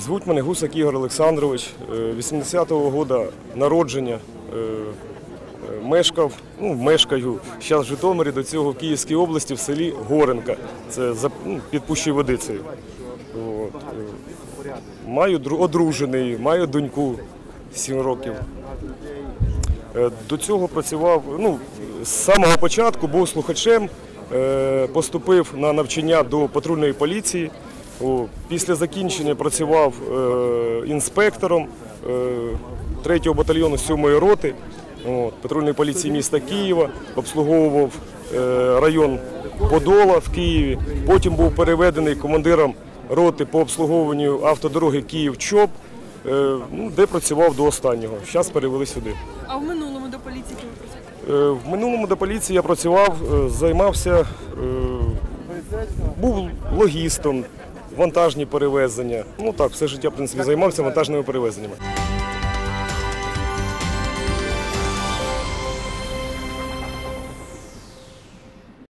Звуть мене Гусак Ігор Олександрович, е, 80-го року народження. е, е, Мешкав, ну, мешкаю зараз в Житомирі, до цього в Київській області в селі Горенка. Це за, ну, під Пущою Водицею. От. е, Маю одружений, маю доньку 7 років. Е, До цього працював ну, з самого початку, був слухачем, е, поступив на навчання до патрульної поліції. Після закінчення працював е, інспектором 3-го батальйону 7-ї роти патрульної поліції міста Києва, обслуговував е, район Подола в Києві. Потім був переведений командиром роти по обслуговуванню автодороги Київ-Чоп, е, ну, де працював до останнього. Зараз перевели сюди. А в минулому до поліції ви працювали? Е, В минулому до поліції я працював, е, займався, е, був логістом, вантажні перевезення. Ну так, все життя в принципі займався вантажними перевезеннями.